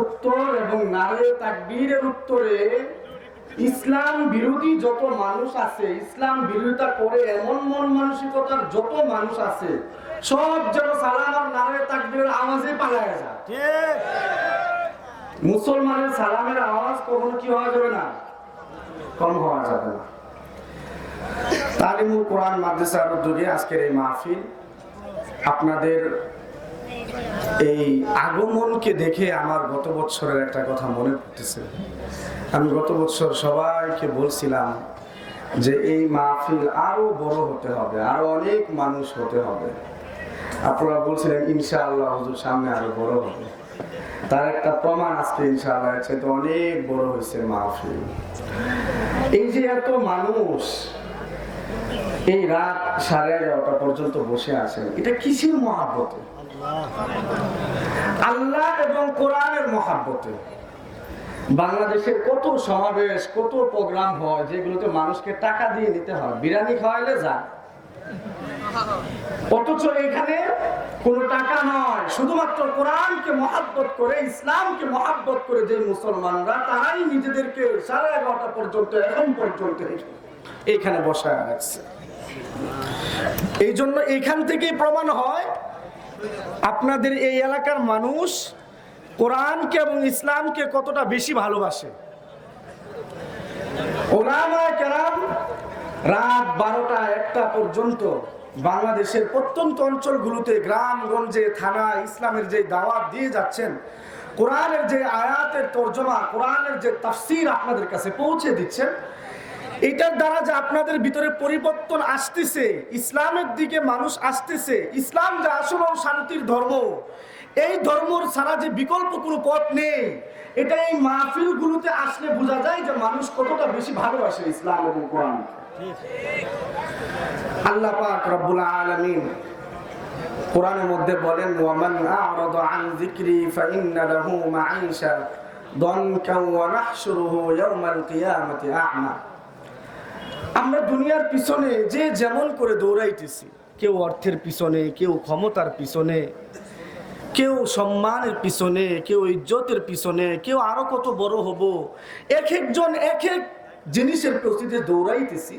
উত্তর এবং নারে তাকবীরের উত্তরে ইসলাম বিরোধী যত মানুষ আছে ইসলাম বিরোধিতা করে এমন মন মানসিকতার যত মানুষ আছে সব যেন সালাম আর নারে তাকবীরের আওয়াজে পালায় যায়। ঠিক। মুসলমানের সালামের আওয়াজ কখনো কি হওয়া যাবে না? কম হওয়া যাবে না। তালিমুল কোরআন মাদ্রাসার উদ্যোগে আজকের এই মাহফিল আপনাদের এই আগমনকে দেখে আমার গত বছরের একটা কথা মনে পড়তেছে। আমি গত বছর সবাইকে বলছিলাম যে এই মাহফিল আরও বড় হতে হবে, আরও অনেক মানুষ হতে হবে। আপনারা বলছিলেন, ইনশাআল্লাহ হুজুর সামনে আরও বড় হবে। তার একটা প্রমাণ আজকে ইনশাআল্লাহ এর চাইতে অনেক বড় হয়েছে মাহফিল। এই যে এত মানুষ এই রাত সাড়ে এগারোটা পর্যন্ত বসে আছেন। এটা কিসের মহাব্বতে? আল্লাহ এবং কোরআনের মহাব্বতে। বাংলাদেশের কত সমাবেশ, কত প্রোগ্রাম হয়, যেগুলোতে মানুষকে টাকা দিয়ে নিতে হয়। বিরিয়ানি খাওয়াইলে যা অথচ এখানে কোনো টাকা নয়। শুধুমাত্র কোরআনকে মহাব্বত করে, ইসলামকে মহাব্বত করে যে মুসলমানরা, তারাই নিজেদেরকে সাড়ে এগারোটা পর্যন্ত, এখন পর্যন্ত এখানে বসায় রাখছে। এই জন্য এইখান থেকেই প্রমাণ হয়, আপনাদের এই এলাকার মানুষ কোরআনকে এবং ইসলামকে কতটা বেশি ভালোবাসে। রাত বারোটা একটা পর্যন্ত বাংলাদেশের প্রত্যন্ত অঞ্চলগুলোতে, গ্রামগঞ্জে থানা ইসলামের যে দাওয়াত দিয়ে যাচ্ছেন, কোরআনের যে আয়াতের তর্জমা, কোরআনের যে তাফসির আপনাদের কাছে পৌঁছে দিচ্ছেন এটার দ্বারা যে আপনাদের ভিতরে পরিবর্তন আসতেছে, ইসলামের দিকে মানুষ আসতেছে, ইসলাম যে আসল শান্তির ধর্ম, এই ধর্মর ছাড়া যে বিকল্প কোনো পথ নেই, এটা এই মাহফিল গুলোতে আসলে বোঝা যায় যে মানুষ কতটা বেশি ভালোবাসে ইসলাম এবং কোরআন। আল্লাহ পাক রব্বুল কোরআনের মধ্যে বলেন, ওয়ামান আন যিকরি লাহু মাঈশা দনকা ওয়া নাহশুরুহু ইয়াওমাল আ'মা। আমরা দুনিয়ার পিছনে যে যেমন করে দৌড়াইতেছি, কেউ অর্থের পিছনে, কেউ ক্ষমতার পিছনে, কেউ সম্মানের পিছনে, কেউ ইজ্জতের পিছনে, কেউ আরও কত বড় হব এক একজন এক এক জিনিসের প্রস্তুতি দৌড়াইতেছি।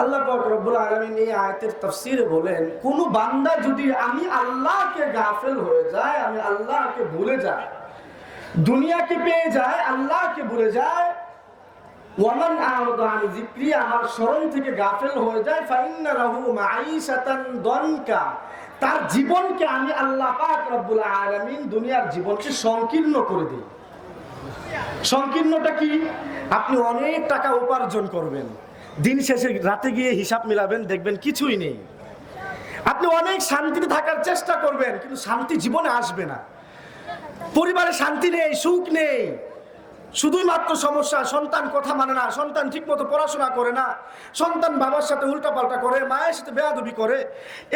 আল্লাহ রব্বুল আলামিন এই আয়াতের তাফসীরে বলেন, কোনো বান্দা যদি আমি আল্লাহকে গাফেল হয়ে যায়, আমি আল্লাহকে ভুলে যাই দুনিয়াকে পেয়ে যায়, আল্লাহকে ভুলে যায় ওয়ামান আ'রাদা আমার স্মরণ থেকে গাফেল হয়ে যায় ফাইন্না লাহু মাঈশাতান দনকা। তার জীবনকে আমি আল্লাহ পাক রব্বুল আলামিন দুনিয়ার জীবনকে সংকীর্ণ করে দিই। সংকীর্ণটা কি? আপনি অনেক টাকা উপার্জন করবেন। দিন শেষে রাতে গিয়ে হিসাব মিলাবেন, দেখবেন কিছুই নেই। আপনি অনেক শান্তিতে থাকার চেষ্টা করবেন, কিন্তু শান্তি জীবনে আসবে না। পরিবারে শান্তি নেই, সুখ নেই। শুধুই মাত্র সমস্যা, সন্তান কথা মানে না, সন্তান ঠিকমতো পড়াশোনা করে না, সন্তান বাবার সাথে উল্টাপাল্টা করে, মায়ের সাথে বেয়াদবি করে।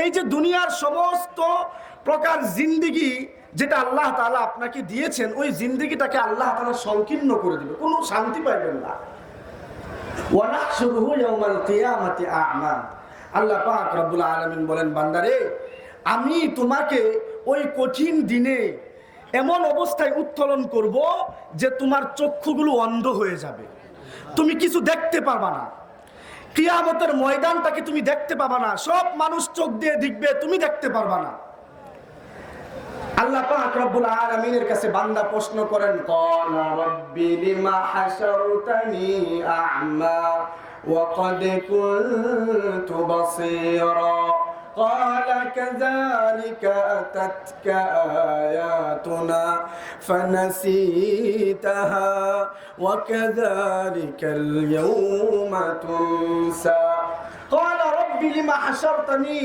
এই যে দুনিয়ার সমস্ত প্রকার জিন্দিগি যেটা আল্লাহ তাআলা আপনাকে দিয়েছেন, ওই জিন্দিগিটাকে আল্লাহ তালা সংকীর্ণ করে দিবে। কোনো শান্তি পাইবেন না। আল্লাহ পাক আলামিন বলেন, বান্দারে, আমি তোমাকে ওই কঠিন দিনে এমন অবস্থায় উত্তোলন করব যে তোমার চক্ষুগুলো অন্ধ হয়ে যাবে। তুমি কিছু দেখতে পারবা না। কিয়ামতের ময়দানটাকে তুমি দেখতে পাবা না। সব মানুষ চোখ দিয়ে দেখবে, তুমি দেখতে পারবা না। আল্লাহ পাক রব্বুল কাছে বান্দা প্রশ্ন করেন ক্বালা রাব্বি লিমা হাশারতানি قال كذلك أتتك آياتنا فنسيتها وكذلك اليوم تنسى قال رب لما حشرتني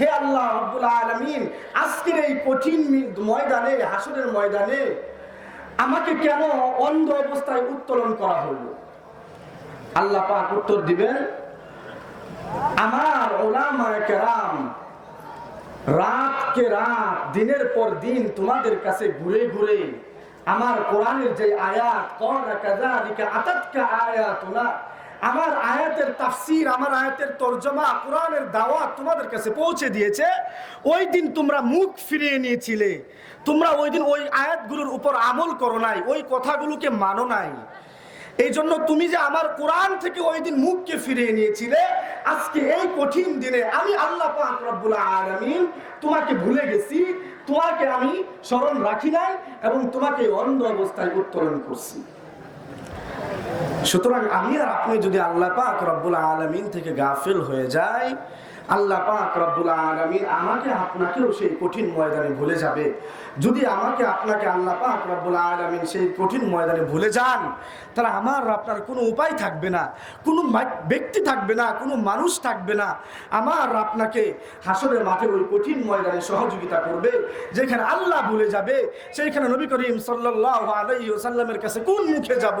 হে আল্লাহ রব্বুল আলামিন আজকের এই কঠিন মি- ময়দানে হাসরের ময়দানে আমাকে কেন অন্ধ অবস্থায় উত্তোলন করা হলো আল্লাহ পাক উত্তর দিবেন আমার ওলামায়ে কেরাম, রাতকে রাত, দিনের পর দিন তোমাদের কাছে ঘুরে ঘুরে আমার কোরআনের যে আয়াত আতাতকা আয়াতুনা, আমার আয়াতের তাফসির, আমার আয়াতের তর্জমা, কোরআনের দাওয়াত তোমাদের কাছে পৌঁছে দিয়েছে। ওই দিন তোমরা মুখ ফিরিয়ে নিয়েছিলে। তোমরা ওই দিন ওই আয়াতগুলোর উপর আমল করো নাই, ওই কথাগুলোকে মানো নাই। এই জন্য তুমি যে আমার কোরআন থেকে ওই দিন মুখকে ফিরিয়ে নিয়েছিলে, আজকে এই কঠিন দিনে আমি আল্লাহ পাক রব্বুল আলামিন তোমাকে ভুলে গেছি, তোমাকে আমি স্মরণ রাখি নাই এবং তোমাকে অন্ধ অবস্থায় উত্তোলন করছি। সুতরাং আমি আর আপনি যদি আল্লাহ পাক রব্বুল আলমিন থেকে গাফিল হয়ে যাই আল্লাহ পাক রব্বুল আলমিন আমাকে আপনাকেও সেই কঠিন ময়দানে ভুলে যাবে। যদি আমাকে আপনাকে আল্লাহ পাক রব্বুল আলমিন সেই কঠিন ময়দানে ভুলে যান, তাহলে আমার আপনার কোনো উপায় থাকবে না, কোনো ব্যক্তি থাকবে না, কোনো মানুষ থাকবে না। আমার আপনাকে হাসরের মাঠে ওই কঠিন ময়দানে সহযোগিতা করবে, যেখানে আল্লাহ ভুলে যাবে, সেইখানে নবী করিম সাল্লাহ আলাই সাল্লামের কাছে কোন মুখে যাব,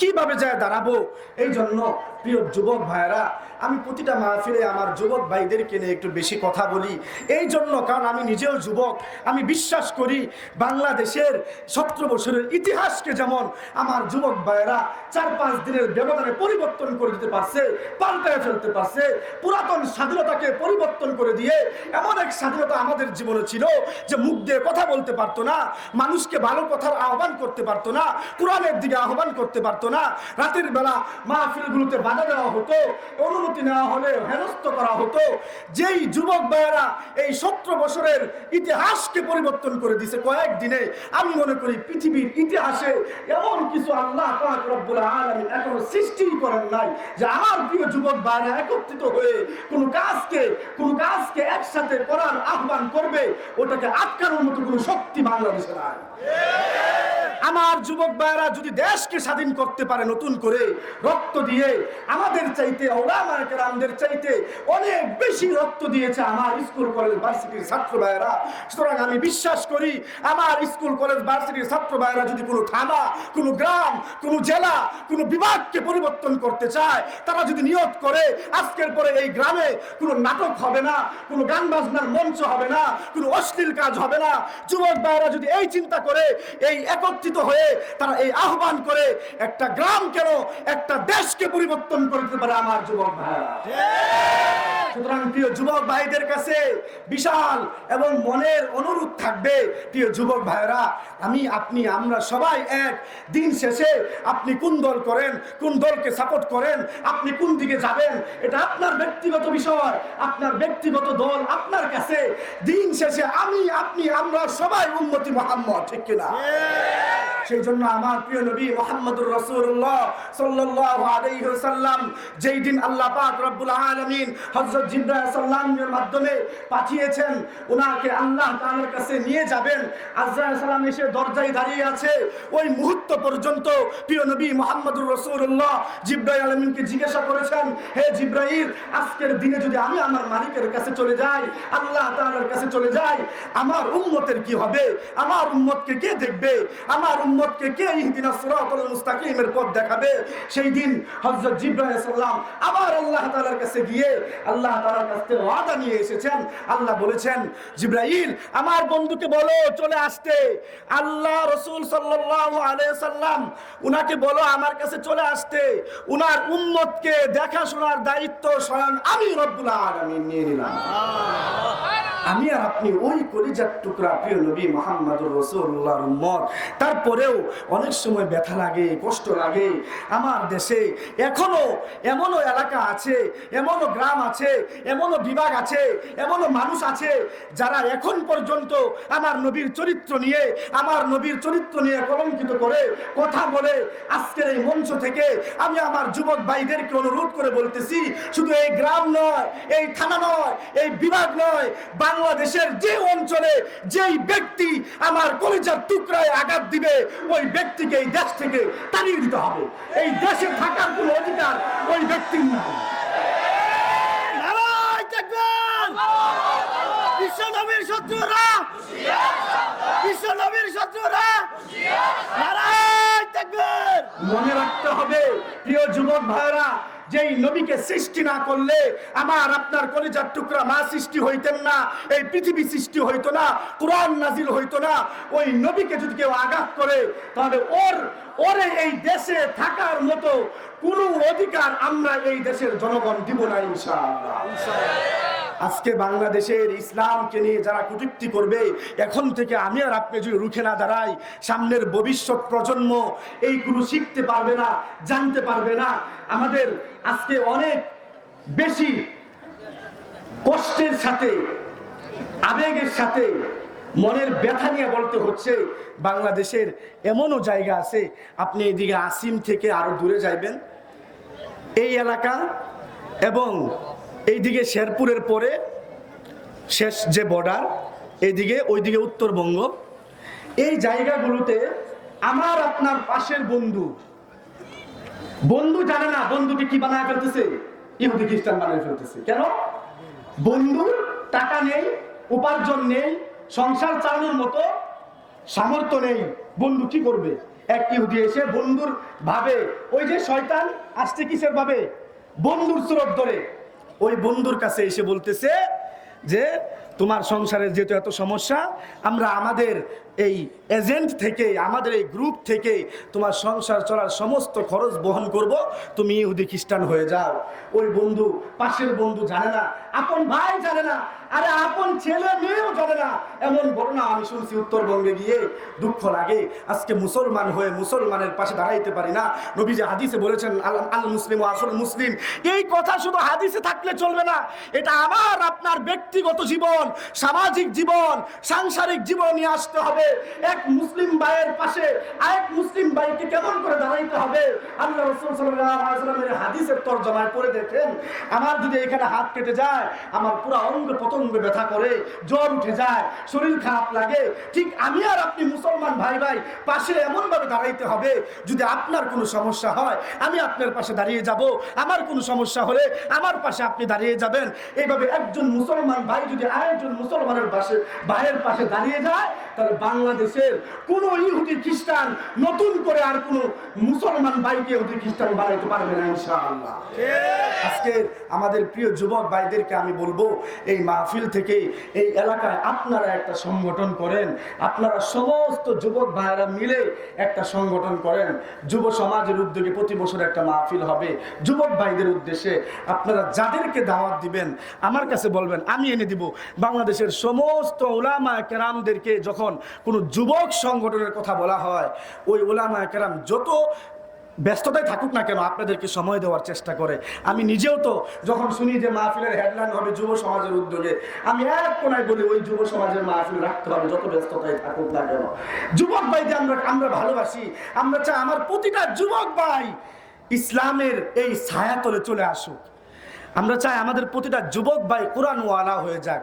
কীভাবে যায় দাঁড়াবো? এই জন্য প্রিয় যুবক ভাইরা আমি প্রতিটা মাহফিলে আমার যুবক ভাইদেরকে নিয়ে একটু বেশি কথা বলি। এই জন্য কারণ আমি নিজেও যুবক, আমি বিশ্বাস করি বাংলাদেশের সতেরো বছরের ইতিহাসকে যেমন আমার যুবক ভাইয়েরা চার পাঁচ দিনের ব্যবধানে পরিবর্তন করে দিতে পারছে, পাল্টায় ফেলতে পারছে, পুরাতন স্বাধীনতাকে পরিবর্তন করে দিয়ে এমন এক স্বাধীনতা আমাদের জীবনে ছিল যে মুখ দিয়ে কথা বলতে পারতো না, মানুষকে ভালো কথার আহ্বান করতে পারতো না, কোরআনের দিকে আহ্বান করতে পারতো না। রাতের বেলা মাহফিলগুলোতে বাধা দেওয়া হতো, অনুমতি নেওয়া হলে হেনস্থ করা হতো যেই যুবক ভাইয়েরা এই সতেরো বছরের ইতিহাসকে পরিবর্তন করে দিছে কয়েকদিনে, আমি মনে করি পৃথিবীর ইতিহাসে এমন কিছু আল্লাহ এখনও সৃষ্টি করেন নাই যে আমার প্রিয় যুবক ভাইরা একত্রিত হয়ে কোনো কাজকে কোনো কাজকে একসাথে করার আহ্বান করবে, ওটাকে আটকানোর মতো কোনো শক্তি বাংলাদেশে নাই। আমার যুবক ভাইরা যদি দেশকে স্বাধীন করতে পারে নতুন করে, রক্ত দিয়ে আমাদের চাইতে ওলামায়ামদের চাইতে অনেক বেশি রক্ত দিয়েছে আমার স্কুল কলেজ ভার্সিটির ছাত্র ভাইয়েরা। সুতরাং আমি বিশ্বাস করি, আমার স্কুল কলেজ ভার্সিটির ছাত্র ভাইয়েরা যদি কোনো থানা, কোনো গ্রাম, কোনো জেলা, কোনো বিভাগকে পরিবর্তন করতে চায়, তারা যদি নিয়ত করে, আজকের পরে এই গ্রামে কোনো নাটক হবে না, কোনো গান বাজনার মঞ্চ হবে না, কোনো অশ্লীল কাজ হবে না। যুবক ভাইয়েরা যদি এই চিন্তা করে, এই একত্রিত হয়ে তারা এই আহ্বান করে একটা গ্রাম কেন একটা দেশকে পরিবর্তন করে দিতে পারে আমার যুবক ভাইয়েরা সুতরাং প্রিয় যুবক ভাইদের কাছে বিশাল এবং মনের অনুরোধ থাকবে, প্রিয় যুবক ভাইরা আমি, আপনি, আমরা সবাই এক। দিন শেষে আপনি কোন দল করেন, কোন দলকে সাপোর্ট করেন, আপনি কোন দিকে যাবেন, এটা আপনার ব্যক্তিগত বিষয়, আপনার ব্যক্তিগত দল আপনার কাছে। দিন শেষে আমি, আপনি, আমরা সবাই উন্নতি মোহাম্মদ, ঠিক কিনা? সেই জন্য আমার প্রিয় নবী মোহাম্মদুর যেই দিন আল্লাহ পাক রব্বুল মাধ্যমে পাঠিয়েছেন আল্লাহ কাছে নিয়ে যাবেন। এসে দরজায় দাঁড়িয়ে আছে। ওই মুহূর্ত পর্যন্ত প্রিয় নবী মোহাম্মদুর জিজ্ঞাসা করেছেন, হে জিব্রাইল, আজকের দিনে যদি আমি আমার মালিকের কাছে চলে যাই, আল্লাহ তাআলার কাছে চলে যাই, আমার উম্মতের কি হবে? আমার উম্মতকে কে দেখবে? আমার উম্মতকে কে ইহদিনা সিরাতাল মুস্তাকিমের পথ দেখাবে? সেই দিন হযরত জিবরাইল সাল্লাম আবার আল্লাহ তাআলার কাছে গিয়ে আল্লাহ তাআলার কাছ ওয়াদা নিয়ে এসেছেন। আল্লাহ বলেছেন, জিবরাইল, আমার বন্ধুকে বলো, চলে আসতে। আল্লাহ রাসূল সাল্লাল্লাহু আলাইহি সাল্লাম উনাকে বলো, আমার কাছে চলে আসতে। উনার উম্মতকে দেখাশোনার দায়িত্ব স্বয়ং আমি রব্বুল আলামিন নিয়ে নিলাম। আমি আর আপনি ওই কলিজার টুকরা প্রিয় নবী মোহাম্মদুর রসুল্লাহর উম্মত। তারপরেও অনেক সময় ব্যথা লাগে, কষ্ট লাগে। আমার দেশে এখনও এমনও এলাকা আছে, এমনও গ্রাম আছে, এমনও বিভাগ আছে, এমনও মানুষ আছে যারা এখন পর্যন্ত আমার নবীর চরিত্র নিয়ে, আমার নবীর চরিত্র নিয়ে কলঙ্কিত করে কথা বলে আজকের এই মঞ্চ থেকে আমি আমার যুবক ভাইদেরকে অনুরোধ করে বলতেছি, শুধু এই গ্রাম নয়, এই থানা নয়, এই বিভাগ নয় বাংলাদেশের যে অঞ্চলে যেই ব্যক্তি আমার কলিজার টুকরায় আঘাত দিবে, ওই ব্যক্তিকে এই দেশ থেকে তাড়িয়ে দিতে হবে এই দেশে থাকার কোনো অধিকার ওই ব্যক্তির নাই নারায় তাকবীর! বিশ্ব নবীর শত্রুরা বিশ্ব নবীর শত্রুরা! মনে রাখতে হবে, প্রিয় যুবক ভাইরা যেই নবীকে সৃষ্টি না করলে আমার আপনার কলিজার টুকরা মা সৃষ্টি হইতেন না, এই পৃথিবী সৃষ্টি হইতো না, কোরআন নাজিল হইতো না, ওই নবীকে যদি কেউ আঘাত করে, তাহলে ওর, ওরে এই দেশে থাকার মতো কোনো অধিকার আমরা এই দেশের জনগণ দিব না, ইনশাআল্লাহ। আজকে বাংলাদেশের ইসলামকে নিয়ে যারা কটূক্তি করবে, এখন থেকে আমি আর আপনি যদি রুখে না দাঁড়াই, সামনের ভবিষ্যৎ প্রজন্ম এইগুলো শিখতে পারবে না, জানতে পারবে না। আমাদের আজকে অনেক বেশি কষ্টের সাথে, আবেগের সাথে, মনের ব্যথা নিয়ে বলতে হচ্ছে, বাংলাদেশের এমনও জায়গা আছে, আপনি এদিকে আসিম থেকে আরও দূরে যাইবেন। এই এলাকা এবং এইদিকে শেরপুরের পরে শেষ যে বর্ডার এইদিকে, ওইদিকে উত্তরবঙ্গ। এই জায়গাগুলোতে আমার আপনার পাশের বন্ধু বন্ধু জানে না বন্ধুকে কি বানায় ফেলতেছে? ইহুদি, খ্রিস্টান বানায় ফেলতেছে। কেন? বন্ধুর টাকা নেই, উপার্জন নেই, সংসার চালানোর মতো সামর্থ্য নেই। বন্ধু কি করবে? এক ইহুদি এসে বন্ধুর ভাবে, ওই যে শয়তান, আসছে কিসের ভাবে? বন্ধুর স্রোত ধরে। ওই বন্ধুর কাছে এসে বলতেছে যে, তোমার সংসারের যেহেতু এত সমস্যা, আমরা আমাদের এই এজেন্ট থেকে, আমাদের এই গ্রুপ থেকে তোমার সংসার চলার সমস্ত খরচ বহন করব। তুমি ইহুদি খ্রিস্টান হয়ে যাও। ওই বন্ধু, পাশের বন্ধু জানে না, আপন ভাই জানে না আরে আপন ছেলে মেয়েও জানে না। এমন ঘটনা আমি শুনছি উত্তরবঙ্গে গিয়ে। দুঃখ লাগে। আজকে মুসলমান হয়ে মুসলমানের পাশে দাঁড়াইতে পারি না। নবীজি হাদিসে বলেছেন, আল মুসলিম ও আসল মুসলিম। এই কথা শুধু হাদিসে থাকলে চলবে না। এটা আমার, আপনার ব্যক্তিগত জীবন, সামাজিক জীবন, সাংসারিক জীবন নিয়ে আসতে হবে। এক মুসলিম ভাইয়ের পাশে আরেক মুসলিম ভাইকে কেমন করে দাঁড়াইতে হবে? আল্লাহ রসুল হাদিসের তরজমায় পড়ে দেখেন, আমার যদি এখানে হাত কেটে যায়, আমার পুরো অঙ্গ পতঙ্গ ব্যথা করে জ্বর উঠে যায় শরীর খারাপ লাগে। ঠিক আমি আর আপনি মুসলমান ভাই ভাই পাশে এমন ভাবে দাঁড়াইতে হবে যদি আপনার কোনো সমস্যা হয় আমি আপনার পাশে দাঁড়িয়ে যাব। আমার কোনো সমস্যা হলে আমার পাশে আপনি দাঁড়িয়ে যাবেন। এইভাবে একজন মুসলমান ভাই যদি আরেকজন মুসলমানের পাশে ভাইয়ের পাশে দাঁড়িয়ে যায় তাহলে বাংলাদেশের কোন ইহুদি খ্রিস্টান নতুন করে আর কোনো মুসলমান ভাইকে ইহুদি খ্রিস্টান বানাইতে পারবে না ইনশাআল্লাহ। আজকে আমাদের প্রিয় যুবক ভাইদেরকে আমি বলব এই মাহফিল থেকে এই এলাকায় আপনারা একটা সংগঠন করেন, আপনারা সমস্ত যুবক ভাইয়েরা মিলে একটা সংগঠন করেন। যুব সমাজের উদ্যোগে প্রতি বছর একটা মাহফিল হবে। যুবক ভাইদের উদ্দেশ্যে আপনারা যাদেরকে দাওয়াত দিবেন, আমার কাছে বলবেন, আমি এনে দিব, বাংলাদেশের সমস্ত ওলামা কেরামদেরকে যখন কোনো যুবক সংগঠনের কথা বলা হয়, ওই ওলামা কেরাম যত ব্যস্ততায় থাকুক না কেন, আপনাদেরকে সময় দেওয়ার চেষ্টা করে। আমি নিজেও তো যখন শুনি যে মাহফিলের হেডলাইন হবে যুব সমাজের উদ্যোগে, আমি এক কোনায় বলি, ওই যুব সমাজের মাহফিল রাখতে হবে, যত ব্যস্ততায় থাকুক না কেন। যুবক ভাইকে আমরা আমরা ভালোবাসি। আমরা চাই আমার প্রতিটা যুবক ভাই ইসলামের এই ছায়াতলে চলে আসুক। আমরা চাই আমাদের প্রতিটা যুবক ভাই কোরআন ওয়ালা হয়ে যাক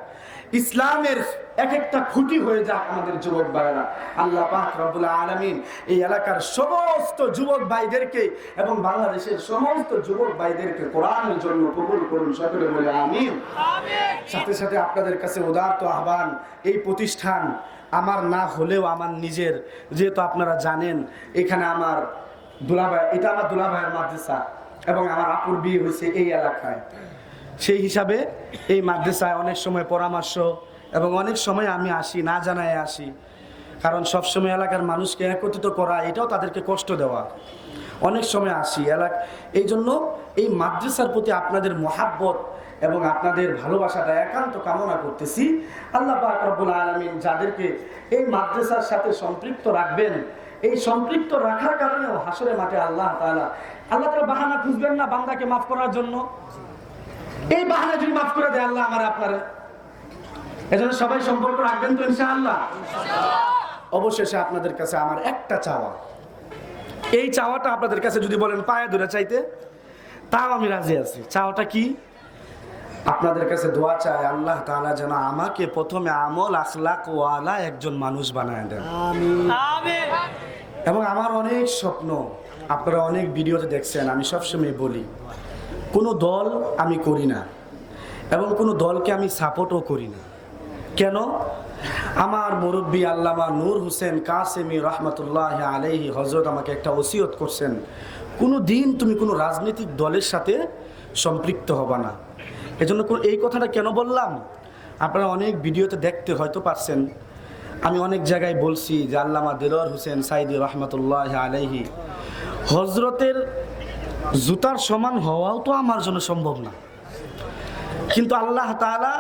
ইসলামের এক একটা খুঁটি হয়ে যাক আমাদের যুবক ভাইরা আল্লাহ পাক রব্বুল আলামিন এই এলাকার সমস্ত যুবক ভাইদেরকে এবং বাংলাদেশের সমস্ত যুবক ভাইদেরকে কোরআনের জন্য কবুল করুন সকলে বলে আমিন। সাথে সাথে আপনাদের কাছে উদারত আহ্বান এই প্রতিষ্ঠান আমার না হলেও আমার নিজের যেহেতু আপনারা জানেন এখানে আমার দুলাভাই এটা আমার দুলাভাইয়ের মাদ্রাসা। এবং আমার আপুর বিয়ে হয়েছে এই এলাকায়। সেই হিসাবে এই মাদ্রাসায় অনেক সময় পরামর্শ এবং অনেক সময় আমি আসি, না জানায় আসি। কারণ সবসময় এলাকার মানুষকে একত্রিত করা, এটাও তাদেরকে কষ্ট দেওয়া। অনেক সময় আসি, এলাক এই জন্য এই মাদ্রাসার প্রতি আপনাদের মহাব্বত এবং আপনাদের ভালোবাসাটা একান্ত কামনা করতেছি। আল্লাহ পাক রব্বুল আলামিন যাদেরকে এই মাদ্রাসার সাথে সম্পৃক্ত রাখবেন এই সম্পৃক্ত রাখার কারণে হাসরে মাঠে আল্লাহ তাআলা আল্লাহ তাআলা বাহানা খুঁজবেন না বান্দাকে মাফ করার জন্য। এই বাহানা যদি মাফ করে দেয় আল্লাহ আমার আপনারা। এজন্য সবাই সম্পর্ক রাখবেন তো ইনশাআল্লাহ? অবশেষে আপনাদের কাছে আমার একটা চাওয়া। এই চাওয়াটা আপনাদের কাছে যদি বলেন পায়ে ধরে চাইতে তাও আমি রাজি আছি। চাওয়াটা কি? আপনাদের কাছে দোয়া চাই আল্লাহ তাআলা যেন আমাকে প্রথমে আমল আখলাক ওয়ালা একজন মানুষ বানায় দেন। এবং আমার অনেক স্বপ্ন, আপনারা অনেক ভিডিওতে দেখছেন, আমি সবসময় বলি, কোনো দল আমি করি না এবং কোনো দলকে আমি সাপোর্টও করি না। কেন? আমার মুরব্বী আল্লামা নূর হোসেন কাসেমি রহমতুল্লাহ আলাইহি হজরত আমাকে একটা ওসিয়ত করছেন, কোনো দিন তুমি কোনো রাজনৈতিক দলের সাথে সম্পৃক্ত হবা না। এজন্য এই কথাটা কেন বললাম? আপনারা অনেক ভিডিওতে দেখতে হয়তো পারছেন আমি অনেক জায়গায় বলছি যে আল্লামা দিলর হোসেন সাইদি রহমতুল্লাহ আলাইহি হজরতের জুতার সমান হওয়াও তো আমার জন্য সম্ভব না। কিন্তু আল্লাহ তাআলা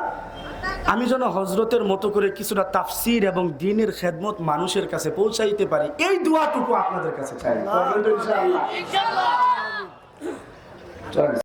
আমি যেন হজরতের মতো করে কিছুটা তাফসির এবং দিনের খেদমত মানুষের কাছে পৌঁছাইতে পারি এই দোয়াটুকু আপনাদের কাছে চাই।